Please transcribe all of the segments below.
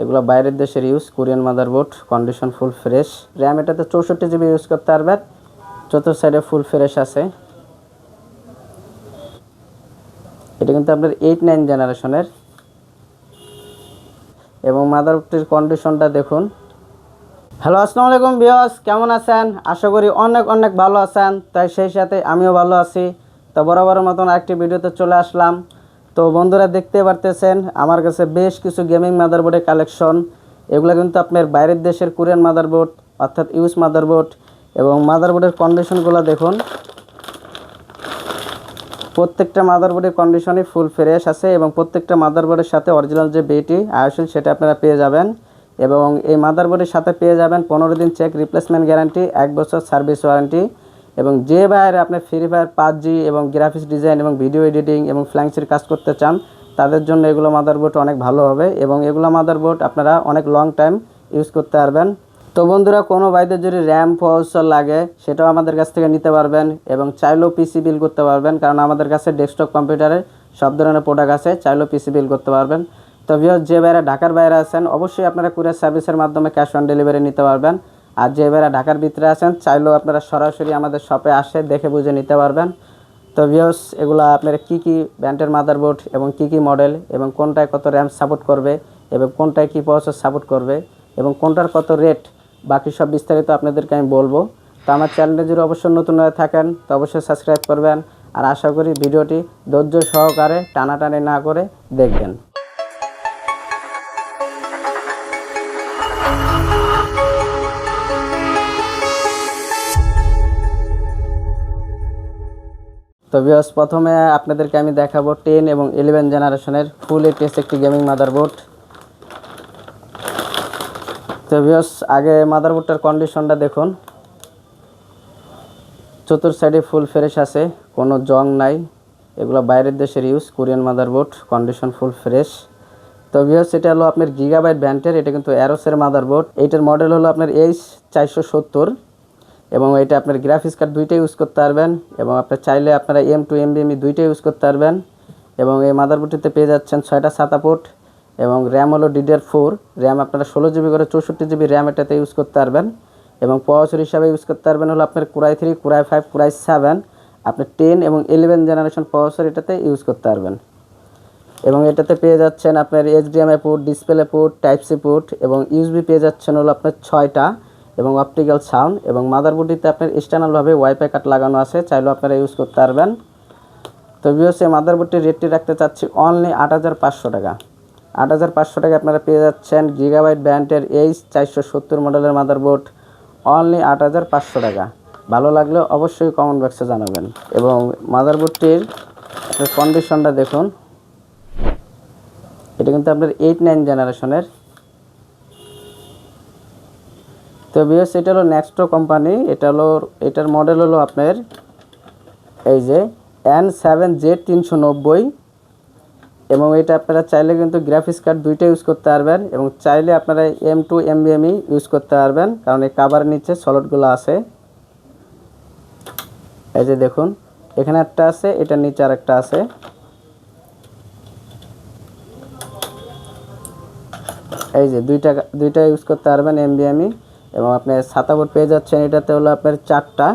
এগুলো বাইরের দেশের use Korean motherboard condition full fresh RAM এটাতে চৌষট্টি জিবি ইউজ করতে পারবেন চতুর্থ সাইডে ফুল ফ্রেশ আছে। এটা কিন্তু আপনার এইট নাইন জেনারেশনের এবং মাদারবোর্ডটির কন্ডিশনটা দেখুন। হ্যালো আসসালামু আলাইকুম বিয়স কেমন আছেন? আশা করি অনেক অনেক ভালো আছেন। তাই সেই সাথে আমিও ভালো আছি। তো বরাবরের মতন একটি ভিডিওতে চলে আসলাম। তো বন্ধুরা দেখতে পারতেছেন, আমার কাছে বেশ কিছু গেমিং মাদারবোর্ডের কালেকশন এগুলো কিন্তু আপনার বাইরের দেশের কোরিয়ান মাদারবোর্ড অর্থাৎ ইউজ মাদারবোর্ড এবং মাদারবোর্ডের কন্ডিশনগুলো দেখুন। প্রত্যেকটা মাদারবোর্ডের কন্ডিশনই ফুল ফ্রেশ আছে এবং প্রত্যেকটা মাদারবোর্ডের সাথে অরিজিনাল যে বেটি আয়োসিল সেটা আপনারা পেয়ে যাবেন। এবং এই মাদারবোর্ডের সাথে পেয়ে যাবেন পনেরো দিন চেক রিপ্লেসমেন্ট গ্যারান্টি এক বছর সার্ভিস ওয়ারেন্টি এবং যে বাইরে আপনি ফ্রি ফায়ার পাবজি এবং গ্রাফিক্স ডিজাইন এবং ভিডিও এডিটিং এবং ফ্ল্যাংসির কাজ করতে চান, তাদের জন্য এগুলো মাদারবোর্ড অনেক ভালো হবে এবং এগুলো মাদারবোর্ড আপনারা অনেক লং টাইম ইউজ করতে পারবেন। তো বন্ধুরা, কোনো বাইদের যদি র্যাম প্রসেসর লাগে, সেটাও আমাদের কাছ থেকে নিতে পারবেন এবং চাইলেও পিসি বিল করতে পারবেন, কারণ আমাদের কাছে ডেস্কটপ কম্পিউটারে সব ধরনের প্রোডাক্ট আছে, চাইলেও পিসি বিল করতে পারবেন। তো ভিউয়ার্স যে বাইরে ঢাকার বাইরে আছেন, অবশ্যই আপনারা কুরিয়ার সার্ভিসের মাধ্যমে ক্যাশ অন ডেলিভারি নিতে পারবেন। আর যে বাইরে ঢাকার ভিতরে আছেন, চাইলেও আপনারা সরাসরি আমাদের শপে আসে দেখে বুঝে নিতে পারবেন। তো ভিওস এগুলো আপনারা কী কী ব্র্যান্ডের মাদারবোর্ড এবং কী কী মডেল এবং কোনটায় কত র্যাম সাপোর্ট করবে এবং কোনটায় কী প্রসেসর সাপোর্ট করবে এবং কোনটার কত রেট বাকি সব বিস্তারিত আপনাদেরকে আমি বলব। তো আমার চ্যানেলে যদি অবশ্যই নতুন হয়ে থাকেন, তো অবশ্যই সাবস্ক্রাইব করবেন। আর আশা করি ভিডিওটি ধৈর্য সহকারে টানাটানি না করে দেখবেন। তো বিয়স প্রথমে আপনাদেরকে আমি দেখাবো টেন এবং ইলেভেন জেনারেশনের ফুল এইচএস একটি গেমিং মাদারবোর্ড তো বিয়স আগে মাদারবোর্ডটার কন্ডিশনটা দেখুন। চতুর সাইডে ফুল ফ্রেশ আছে, কোনো জং নাই। এগুলো বাইরের দেশের use Korean motherboard condition full fresh তো বিয়স এটা হলো আপনার গিগাবাইট ব্যান্ডের, এটা কিন্তু অ্যারোসের মাদারবোর্ড এইটার মডেল হলো আপনার এইচ চারশো সত্তর। এবং এটা আপনার গ্রাফিক্স কার্ড দুইটাই ইউজ করতে পারবেন এবং আপনার চাইলে আপনারা এম টু এম বিএমই দুইটাই ইউজ করতে পারবেন এবং এই মাদারবোর্ডটিতে পেয়ে যাচ্ছেন ছয়টা সাতা পোর্ট এবং র্যাম হলো ডিডিআর ফোর র্যাম আপনারা ষোলো জিবি করে চৌষট্টি জিবি র্যাম এটাতে ইউজ করতে পারবেন এবং প্রসেসর হিসাবে ইউজ করতে পারবেন হলো আপনার core i three core i five core i seven আপনি টেন এবং ইলেভেন জেনারেশন প্রসেসর এটাতে ইউজ করতে পারবেন। এবং এটাতে পেয়ে যাচ্ছেন আপনার HDMI port display port type C port এবং ইউএসবি পেয়ে যাচ্ছেন হলো আপনার ছয়টা। এবং অপটিক্যাল সাউন্ড এবং মাদারবোর্ডটিতে আপনার এক্সটার্নালভাবে ওয়াইফাই কার্ড লাগানো আছে, চাইলেও আপনারা ইউজ করতে পারবেন। তো বিওসে মাদারবোর্ডটির রেটটি রাখতে চাচ্ছি অনলি আট হাজার পাঁচশো টাকা। আট হাজার পাঁচশো টাকা আপনারা পেয়ে যাচ্ছেন গিগাবাইট ব্র্যান্ডের এইচ চারশো সত্তর মডেলের মাদারবোর্ড অনলি আট হাজার পাঁচশো টাকা। ভালো লাগলে অবশ্যই কমেন্ট বক্সে জানাবেন। এবং মাদারবোর্ডটির কন্ডিশনটা দেখুন। এটা কিন্তু আপনার এইট নাইন জেনারেশনের তো বিএস এটা হলো নেক্সটো কোম্পানি এটা হলো, এটার মডেল হলো আপনার এই যে এন সেভেন জেড তিনশো নব্বই এবং এটা আপনারা চাইলে কিন্তু গ্রাফিক্স কার্ড দুইটা ইউজ করতে পারবেন এবং চাইলে আপনারা M two M NVMe use করতে পারবেন, কারণ এই কাভার নিচে সলটগুলো আছে। এই যে দেখুন, এখানে একটা আছে, এটার নিচে আর একটা আছে। এই যে দুইটা দুইটা ইউজ করতে পারবেন এমবিএমই এবং আপনি সাতাবোর্ড পেয়ে যাচ্ছেন, এটাতে হলো আপনার চারটা।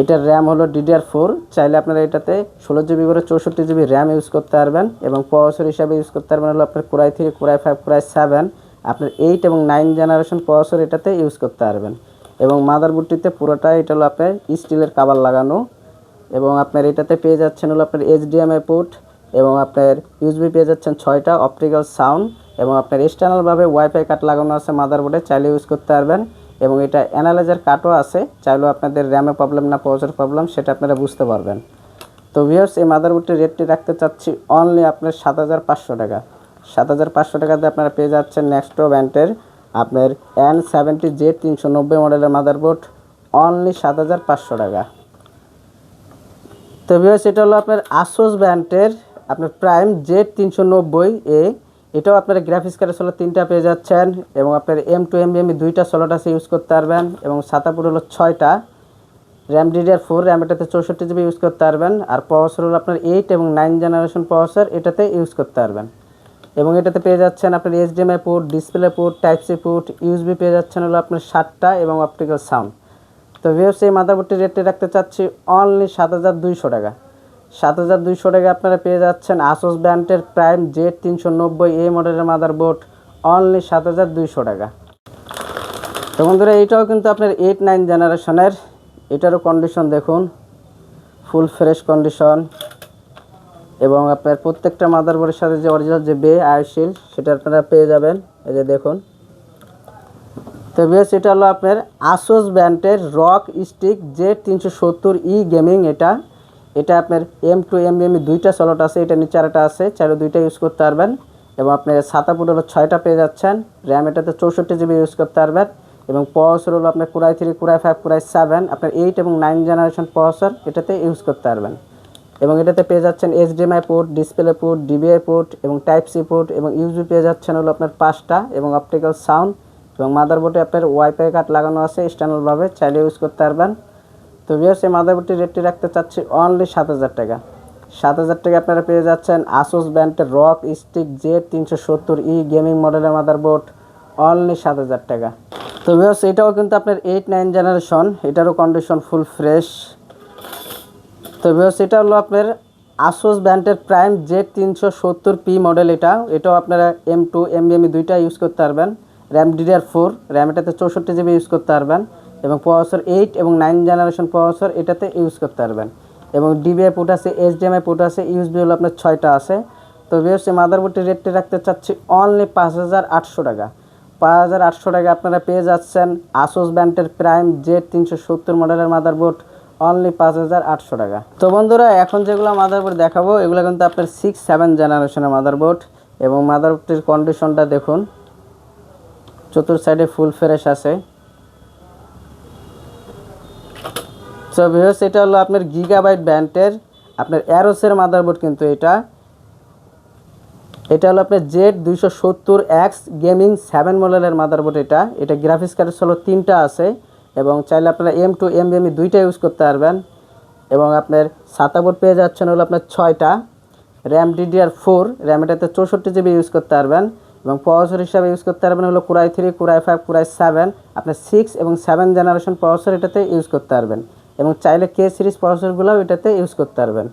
এটার র্যাম হলো ডিডিআর ফোর চাইলে আপনারা এটাতে ষোলো জিবি করে চৌষট্টি জিবি র্যাম ইউজ করতে পারবেন এবং প্রসেসর হিসাবে ইউজ করতে পারবেন হলো আপনার core i three core i five core i seven আপনার এইট এবং নাইন জেনারেশন প্রসেসর এটাতে ইউজ করতে পারবেন। এবং মাদারবোর্ডটিতে পুরোটাই এটা হলো আপনার স্টিলের কাবার লাগানো। এবং আপনার এটাতে পেয়ে যাচ্ছেন হলো আপনার এইচডিএমআই পোর্ট এবং আপনার ইউজবি পেয়ে যাচ্ছেন ছয়টা অপটিক্যাল সাউন্ড এবং আপনার এক্সটার্নালভাবে ওয়াইফাই কার্ড লাগানো আছে মাদারবোর্ডে চাইলে ইউজ করতে পারবেন। এবং এটা অ্যানালাইজার কার্ডও আছে, চাইলেও আপনাদের র্যামে প্রবলেম না প্রসেসর প্রবলেম সেটা আপনারা বুঝতে পারবেন। তো ভিউয়ার্স এই মাদারবোর্ডটির রেটটি রাখতে চাচ্ছি অনলি আপনার সাত হাজার পাঁচশো টাকা। সাত হাজার পাঁচশো টাকাতে আপনারা পেয়ে যাচ্ছেন নেক্সটো ব্যান্ডের আপনার এন সেভেন্টি জে তিনশো নব্বই মডেলের মাদারবোর্ড অনলি সাত হাজার পাঁচশো টাকা। তো ভিউয়ার্স এটা হলো আপনার আসোস ব্যান্ডের আপনার প্রাইম জেড তিনশো নব্বই এ এটাও আপনার গ্রাফিক্স কার্ডের সোলো তিনটা পেয়ে যাচ্ছেন এবং আপনার এম টু এম বিএমই দুইটা সোলোট আছে ইউজ করতে পারবেন এবং সাতাপুর হলো ছয়টা। র্যাম ডিডিআর ফোর র্যাম এটাতে চৌষট্টি জিবি ইউজ করতে পারবেন আর প্রসেসর হলো আপনার এইট এবং নাইন জেনারেশন প্রসেসর এটাতে ইউজ করতে পারবেন। এবং এটাতে পেয়ে যাচ্ছেন আপনার HDMI port display port type C port USB পেয়ে যাচ্ছেন হলো আপনার সাতটা এবং অপটিক্যাল সাউন্ড তো ভিউস এই মাদারবোর্ডটির রেটে রাখতে চাচ্ছি অনলি সাত হাজার দুইশো টাকা। সাত হাজার দুইশো টাকা আপনারা পেয়ে যাচ্ছেন আসোস ব্র্যান্ডের প্রাইম জেড তিনশো নব্বই এ মডেলের মাদারবোর্ড অনলি সাত হাজার দুইশো টাকা। তো বন্ধুরা এইটাও কিন্তু আপনার এইট নাইন জেনারেশনের এটারও কন্ডিশন দেখুন ফুল ফ্রেশ কন্ডিশন এবং আপনার প্রত্যেকটা মাদারবোর্ডের সাথে যে অরিজিনাল যে বে আয়শিল সেটা আপনারা পেয়ে যাবেন। এই যে দেখুন। তো বেশ, এটা হলো আপনার আসোস ব্র্যান্ডের রক স্টিক জে তিনশো সত্তর ই গেমিং এটা। এটা আপনার এম টু এম এম দুইটা স্লট আছে, এটা নিচে আরেকটা আছে, চাইলে দুইটা ইউজ করতে পারবেন। এবং আপনি সাতাপুর হলো ছয়টা পেয়ে যাচ্ছেন র্যাম এটাতে চৌষট্টি জিবি ইউজ করতে পারবেন। এবং প্রসেসর হলো আপনার core i three core i five core i seven আপনার এইট এবং নাইন জেনারেশন প্রসেসর এটাতে ইউজ করতে পারবেন। এবং এটাতে পেয়ে যাচ্ছেন HDMI port display port DVI port এবং টাইপ সি পোর্ট এবং ইউজবি পেয়ে যাচ্ছেন হলো আপনার পাঁচটা এবং অপটিক্যাল সাউন্ড এবং মাদারবোর্ডে আপনার ওয়াইফাই কার্ড লাগানো আছে এক্সটার্নালভাবে চাইলে ইউজ করতে পারবেন। তো বিয়ার্স এই মাদারবোর্ডটির রেটটি রাখতে চাচ্ছি অনলি সাত হাজার টাকা। সাত হাজার টাকা আপনারা পেয়ে যাচ্ছেন আসোস ব্র্যান্ডের রক স্টিক জে তিনশো সত্তর ই গেমিং মডেলের মাদারবোর্ড অনলি সাত হাজার টাকা। তো বিয়ার্স এটাও কিন্তু আপনার এইট নাইন জেনারেশন এটারও কন্ডিশন ফুল ফ্রেশ তো বিয়ার্স এটা হলো আপনার আসোস ব্র্যান্ডের প্রাইম জে তিনশো সত্তর পি মডেল এটা। এটাও আপনারা এম টু এম দুইটা ইউজ করতে পারবেন। র্যাম ডিডিআর ফোর র্যাম এটাতে চৌষট্টি জিবি ইউজ করতে পারবেন। এবং প্রসেসর এইট এবং নাইন জেনারেশন প্রসেসর এটাতে ইউজ করতে পারবেন। এবং ডিবিআই পোর্ট আছে এইচডিএমআই পোর্ট আছে ইউএসবি হলো আপনার ছয়টা আছে। তো বিএসসি মাদারবোর্ডটির রেটটি রাখতে চাচ্ছি অনলি পাঁচ হাজার আটশো টাকা। পাঁচ হাজার আটশো টাকা আপনারা পেয়ে যাচ্ছেন আসোস ব্যান্ডের প্রাইম জেড তিনশো সত্তর মডেলের মাদারবোর্ড অনলি পাঁচ হাজার আটশো টাকা। তো বন্ধুরা, এখন যেগুলো মাদারবোর্ড দেখাবো, এগুলো কিন্তু আপনার সিক্স সেভেন জেনারেশনের মাদারবোর্ড এবং মাদারবোর্ডটির কন্ডিশনটা দেখুন, চতুর্থ সাইডে ফুল ফ্রেশ আছে। সো ভিউস এটা হলো আপনার গিগাবাইট ব্যান্ডের আপনার অ্যারোসের মাদারবোর্ড কিন্তু এটা। এটা হলো আপনার জেড দুইশো সত্তর এক্স গেমিং সেভেন মডেলের মাদারবোর্ড এটা। এটা গ্রাফিক্স কার্ড হলো তিনটা আছে এবং চাইলে আপনারা এম টু এম এম দুইটা ইউজ করতে পারবেন। এবং আপনার সাতা বোর্ড পেয়ে যাচ্ছেন হলো আপনার ছয়টা। র্যাম ডিডিআর ফোর র্যাম এটাতে চৌষট্টি জিবি ইউজ করতে পারবেন। এবং প্রসেসর হিসাবে ইউজ করতে পারবেন হলো Core i three Core i five Core i seven আপনার সিক্স এবং সেভেন জেনারেশন প্রসেসর এটাতে ইউজ করতে পারবেন। এবং চাইলে কে সিরিজ প্রসেসরগুলোও এটাতে ইউজ করতে পারবেন।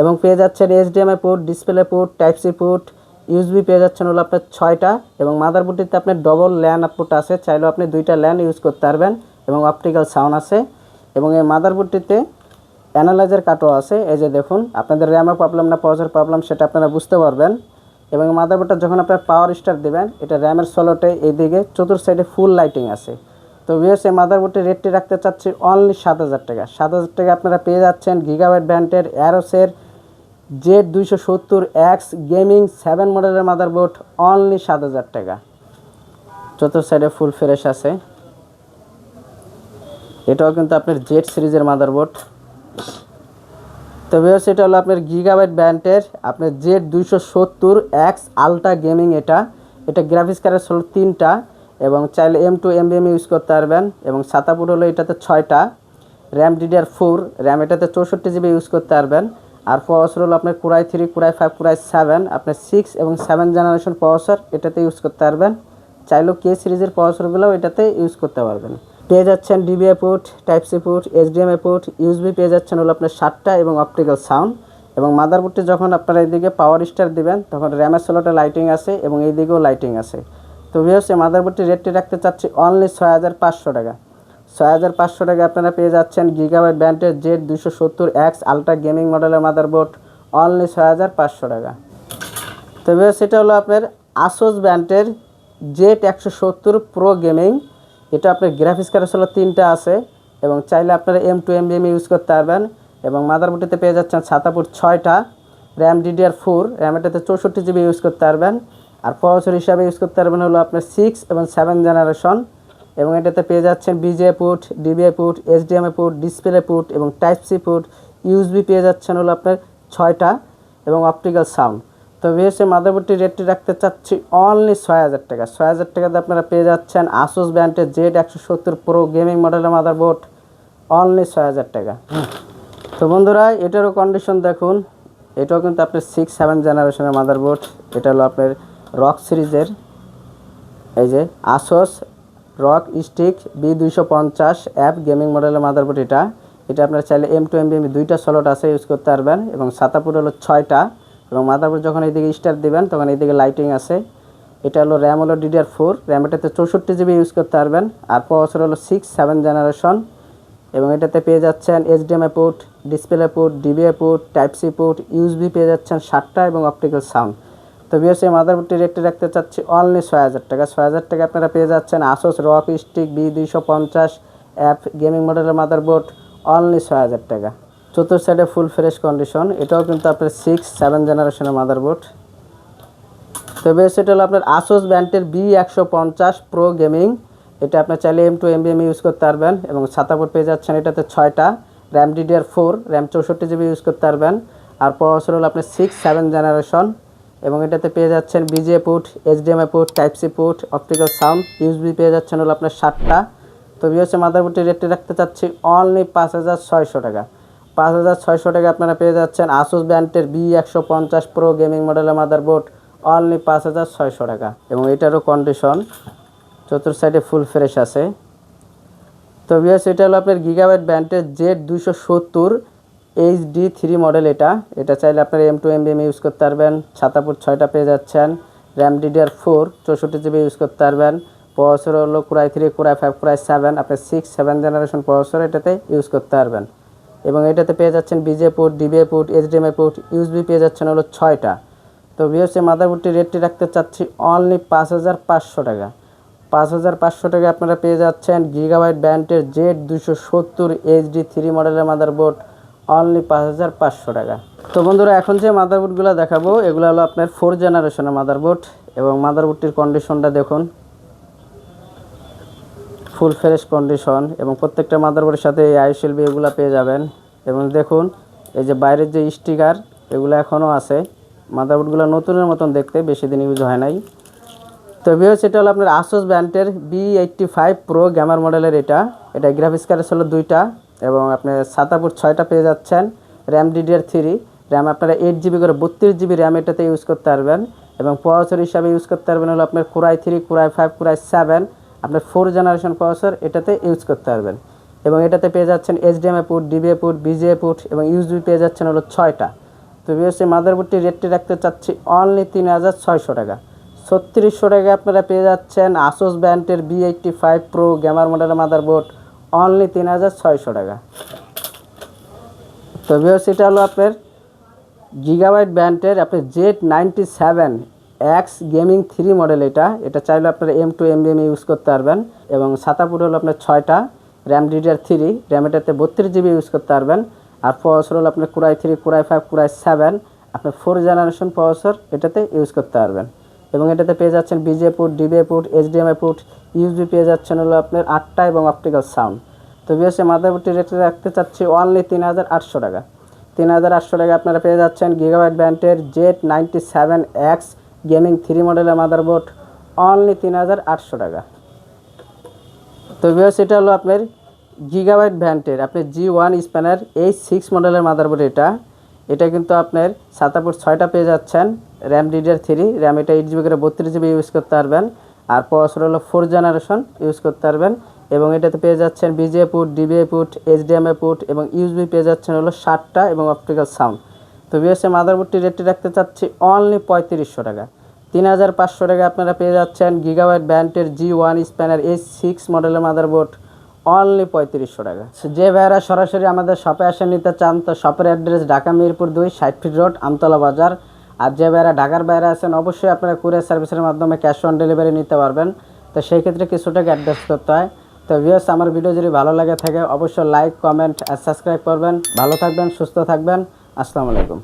এবং পেয়ে যাচ্ছেন HDMI port display port type C port USB পেয়ে যাচ্ছেন হলো আপনার ছয়টা এবং মাদারবোর্ডটিতে আপনার ডবল ল্যান পোর্ট আছে, চাইলেও আপনি দুইটা ল্যান ইউজ করতে পারবেন এবং অপটিক্যাল সাউন্ড আছে। এবং এই মাদারবোর্ডটিতে অ্যানালাইজার কাটও আছে, এই যে দেখুন, আপনাদের র্যামের প্রবলেম না পাওয়ার প্রবলেম সেটা আপনারা বুঝতে পারবেন। এবং মাদারবোর্ডটা যখন আপনার পাওয়ার স্টার দেবেন, এটা র্যামের সলোটে এইদিকে চতুর সাইডে ফুল লাইটিং আছে। তো ভিএস এই মাদারবোর্ডের রেটটি রাখতে চাচ্ছি অনলি সাত হাজার টাকা। সাত হাজার টাকা আপনারা পেয়ে যাচ্ছেন গিগাবাইট ব্র্যান্ডের অ্যারোসের জেড দুইশো সত্তর এক্স গেমিং সেভেন মডেলের মাদারবোর্ড অনলি সাত হাজার টাকা। চতুর্থ সাইডে ফুল ফ্রেশ আছে। এটাও কিন্তু আপনার জেড সিরিজের মাদারবোর্ড তো ভিউয়ার্স এটা হলো আপনার গিগাবাইট ব্র্যান্ডের আপনার জেড দুইশো সত্তর এক্স আলট্রা গেমিং এটা। এটা গ্রাফিক্স কার্ডের হলো তিনটা। এবং চাইলে এম টু এম ইউজ করতে পারবেন। এবং সাতাপুর হলো এটাতে ছয়টা। র্যাম ডিডিআর ফোর র্যাম এটাতে চৌষট্টি জিবি ইউজ করতে পারবেন। আর প্রসেসর হলো আপনার core i three core i five core i seven আপনার সিক্স এবং সেভেন জেনারেশন প্রসেসর এটাতে ইউজ করতে পারবেন। চাইলেও কে সিরিজের প্রসেসরগুলোও এটাতে ইউজ করতে পারবেন। পেয়ে যাচ্ছেন DVI port type C port HDMI port USB পেয়ে যাচ্ছেন হলো আপনার সাতটা এবং অপটিক্যাল সাউন্ড এবং মাদারবোর্ডটি যখন আপনারা এইদিকে পাওয়ার স্টার দিবেন, তখন র্যামের সোলোটে লাইটিং আছে এবং এইদিকেও লাইটিং আছে। তো ভিউস এই মাদারবোর্ডটির রেটটি রাখতে চাচ্ছি অনলি ছয় হাজার পাঁচশো টাকা। ছয় হাজার পাঁচশো টাকা আপনারা পেয়ে যাচ্ছেন গিগাবাইট ব্র্যান্ডের জেড দুশো সত্তর এক্স আলট্রা গেমিং মডেলের মাদারবোর্ড অনলি ছয় হাজার পাঁচশো টাকা। তো ভিউস এটা হলো আপনার আসোস ব্র্যান্ডের জেড একশো সত্তর প্রো গেমিং এটা আপনার গ্রাফিক্স কার্ড হলো তিনটা আছে এবং চাইলে আপনারা এম টু এম ইউজ করতে পারবেন এবং মাদারবোর্ডটিতে পেয়ে যাচ্ছেন ছাতাপুর ছয়টা র্যাম ডিডিআর ফোর র্যাম এটাতে চৌষট্টি জিবি ইউজ করতে পারবেন। আর প্রসেসর হিসাবে ইউজ করতে পারবেন হলো আপনার সিক্স এবং সেভেন জেনারেশন এবং এটাতে পেয়ে যাচ্ছেন VGA port DVI port HDMI port display port এবং টাইপ সি পোর্ট ইউএসবি পেয়ে যাচ্ছেন হলো আপনার ছয়টা এবং অপটিক্যাল সাউন্ড তো ভিএসএ মাদারবোর্ডটির রেটটি রাখতে চাচ্ছি অনলি ছয় হাজার টাকা। ছয় হাজার টাকাতে আপনারা পেয়ে যাচ্ছেন আসুস ব্র্যান্ডের জেড একশো সত্তর প্রো গেমিং মডেলের মাদারবোর্ড অনলি ছয় হাজার টাকা। তো বন্ধুরা, এটারও কন্ডিশন দেখুন। এটাও কিন্তু আপনার সিক্স সেভেন জেনারেশনের মাদারবোর্ড এটা হলো আপনার রক সিরিজের, এই যে আসোস রক স্টিক বি দুইশো পঞ্চাশ অ্যাপ গেমিং মডেলের মাদারবোর্ড এটা। এটা আপনার চাইলে এম টু এম বি দুইটা স্লট আছে ইউজ করতে পারবেন এবং সাতাপুর হলো ছয়টা এবং মাদারবোর্ড যখন এইদিকে স্টার দিবেন তখন এইদিকে লাইটিং আছে। এটা হলো র্যাম হলো ডিডিআর ফোর র্যাম এটাতে চৌষট্টি জিবি ইউজ করতে পারবেন। আর প্রসেসর হলো সিক্স সেভেন জেনারেশন এবং এটাতে পেয়ে যাচ্ছেন HDMI port display port DVI port type C port USB পেয়ে যাচ্ছেন সাতটা এবং অপটিক্যাল সাউন্ড তো বিএস এই মাদারবোর্ডটি রেটে রাখতে চাচ্ছি অনলি ছয় হাজার টাকা। ছয় হাজার টাকা আপনারা পেয়ে যাচ্ছেন আসোস রক স্টিক বি দুইশো পঞ্চাশ অ্যাপ গেমিং মডেলের মাদারবোর্ড অনলি ছয় হাজার টাকা। চতুর্থ সাইডে ফুল ফ্রেশ কন্ডিশন এটাও কিন্তু আপনার সিক্স সেভেন জেনারেশনের মাদারবোর্ড তবে সেটা হলো আপনার আসোস ব্যান্ডের বি একশো পঞ্চাশ প্রো গেমিং এটা আপনার চাইলে এম টু এম বি এমবিএম ইউজ করতে পারবেন এবং সাতাপুর পেয়ে যাচ্ছেন এটাতে ছয়টা। র্যাম ডিডিআর ফোর র্যাম চৌষট্টি জিবি ইউজ করতে পারবেন। আর প্রসেসর হলো আপনার সিক্স সেভেন জেনারেশন এবং এটাতে পেয়ে যাচ্ছেন VGA port HDMI port type C port optical sound USB পেয়ে যাচ্ছেন হলো আপনার সাতটা। তো বিএসএ মাদারবোর্ডটি রেটটি রাখতে চাচ্ছি অনলি পাঁচ হাজার ছয়শো টাকা। পাঁচ হাজার ছয়শো টাকা আপনারা পেয়ে যাচ্ছেন আসুস ব্যান্ডের বি একশো পঞ্চাশ প্রো গেমিং মডেলের মাদারবোর্ড অনলি পাঁচ হাজার ছয়শো টাকা। এবং এটারও কন্ডিশন চতুর সাইডে ফুল ফ্রেশ আছে। তো বিয়াস এটা হলো আপনার গিগাবাইট ব্যান্ডের জেড দুশো সত্তর এইচ ডি থ্রি মডেল এটা। এটা চাইলে আপনার M two M M use করতে পারবেন। ছাতাপুর ছয়টা পেয়ে যাচ্ছেন। র্যাম ডিডিআর ফোর চৌষট্টি জিবি ইউজ করতে পারবেন। প্রসেসর হলো Core i three Core i five Core i seven আপনি সিক্স সেভেন জেনারেশন প্রসেসর এটাতে ইউজ করতে পারবেন। এবং এটাতে পেয়ে যাচ্ছেন VGA port DVI port HDMI port USB পেয়ে যাচ্ছেন হলো ছয়টা। তো বিএসসি মাদারবোর্ডটি রেটটি রাখতে চাচ্ছি অনলি পাঁচ হাজার পাঁচশো টাকা। পাঁচ হাজার পাঁচশো টাকা আপনারা পেয়ে যাচ্ছেন গিগাবাইট ব্যান্ডের জেড দুশো সত্তর এইচডি থ্রি মডেলের মাদারবোর্ড। অনলি পাঁচ হাজার পাঁচশো টাকা। তো বন্ধুরা, এখন যে মাদারবোর্ডগুলো দেখাবো, এগুলো হলো আপনার ফোর জেনারেশনের মাদারবোর্ড এবং মাদারবোর্ডটির কন্ডিশনটা দেখুন। ফুল ফ্রেশ কন্ডিশন এবং প্রত্যেকটা মাদারবোর্ডের সাথে এই আইসিএলবি এগুলো পেয়ে যাবেন। এবং দেখুন, এই যে বাইরের যে স্টিকার এগুলো এখনও আছে। মাদারবোর্ডগুলো নতুনের মতন দেখতে, বেশি দিন ইউজ হয় নাই। তো ভিউস এটা হলো আপনার আসুস ব্যান্ডের B eighty five pro gamer মডেলের এটা। এটা গ্রাফিক্স কার্ড হলো দুইটা। এবং আপনি সাতাপুর ছয়টা পেয়ে যাচ্ছেন। র্যাম ডিডিআর থ্রি র্যাম আপনারা এইট জিবি করে বত্রিশ জিবি র্যাম এটাতে ইউজ করতে পারবেন এবং প্রসেসর হিসাবে ইউজ করতে পারবেন হলো আপনার Core i three Core i five Core i seven আপনার ফোর জেনারেশন প্রসেসর এটাতে ইউজ করতে পারবেন। এবং এটাতে পেয়ে যাচ্ছেন HDMI port DVI port VGA port এবং ইউজবি পেয়ে যাচ্ছেন হলো ছয়টা। তো বিএসসি মাদারবোর্ডটি রেটটি রাখতে চাচ্ছি অনলি তিন হাজার ছয়শো টাকা। ছত্রিশশো টাকা আপনারা পেয়ে যাচ্ছেন আসোস ব্যান্ডের B eighty five pro gamer মডেলের মাদারবোর্ড অনলি তিন হাজার ছয়শো টাকা। তো বিএস এটা হলো আপনার গিগাবাইট ব্যান্ডের আপনার Z ninety seven X gaming three model এটা। এটা চাইলে আপনার M two M BM use করতে পারবেন এবং সাতাপুর হলো আপনার ছয়টা। র্যাম ডিডিআর থ্রি র্যাম এটাতে বত্রিশ জিবি ইউজ করতে পারবেন। আর প্রসেসর হলো আপনার core i three core i five core i seven আপনার ফোর জেনারেশন প্রসেসর এটাতে ইউজ করতে পারবেন। এবং এটাতে পেয়ে যাচ্ছেন VGA port DVI port HDMI port USB পেয়ে যাচ্ছেন হলো আপনার আটটা এবং অপটিক্যাল সাউন্ড তো বিএসএ মাদারবোর্ডটি রেটে রাখতে চাচ্ছি অনলি তিন হাজার আটশো টাকা। তিন হাজার আটশো টাকা আপনারা পেয়ে যাচ্ছেন গিগাবাইট ব্যান্ডের Z ninety seven X gaming three মডেলের মাদারবোর্ড অনলি তিন হাজার আটশো টাকা। তো বিএস এটা হলো আপনার গিগাবাইট ব্যান্ডের আপনি জি ওয়ান স্প্যানার এই সিক্স মডেলের মাদারবোর্ড এটা। এটা কিন্তু আপনার সাতাপুর ছয়টা পেয়ে যাচ্ছেন। র্যাম ডিডিআর থ্রি র্যাম এটা এইট জিবি করে বত্রিশ জিবি ইউজ করতে পারবেন। আর প্রসেসর হলো ফোর জেনারেশন ইউজ করতে পারবেন। এবং এটাতে পেয়ে যাচ্ছেন VGA port DVI port HDMI port এবং ইউজবি পেয়ে যাচ্ছেন হলো ষাটটা এবং অপটিক্যাল সাউন্ড তো বিএসএ মাদারবোর্ডটি রেটটি রাখতে চাচ্ছি অনলি পঁয়ত্রিশশো টাকা। তিন হাজার পাঁচশো টাকা আপনারা পেয়ে যাচ্ছেন গিগাবাইট ব্যান্ডের জি ওয়ান স্প্যানার এইচ সিক্স মডেলের মাদারবোর্ড অনলি পঁয়ত্রিশশো টাকা। যে ভাইয়েরা সরাসরি আমাদের শপে আসে নিতে চান, তো শপের অ্যাড্রেস ঢাকা মিরপুর দুই, ষাট ফিট রোড আমতলা বাজার। আর যে ভাইরা ঢাকার বাইরে আছেন, অবশ্যই আপনারা কুরিয়ার সার্ভিসের মাধ্যমে ক্যাশ অন ডেলিভারি নিতে পারবেন। তো সেই ক্ষেত্রে কিছু টাকা অ্যাডজাস্ট করতে হয়। তো ভিউয়ার্স আমার ভিডিও যদি ভালো লাগে থাকে, অবশ্যই লাইক কমেন্ট আর সাবস্ক্রাইব করবেন। ভালো থাকবেন, সুস্থ থাকবেন। আসসালামু আলাইকুম।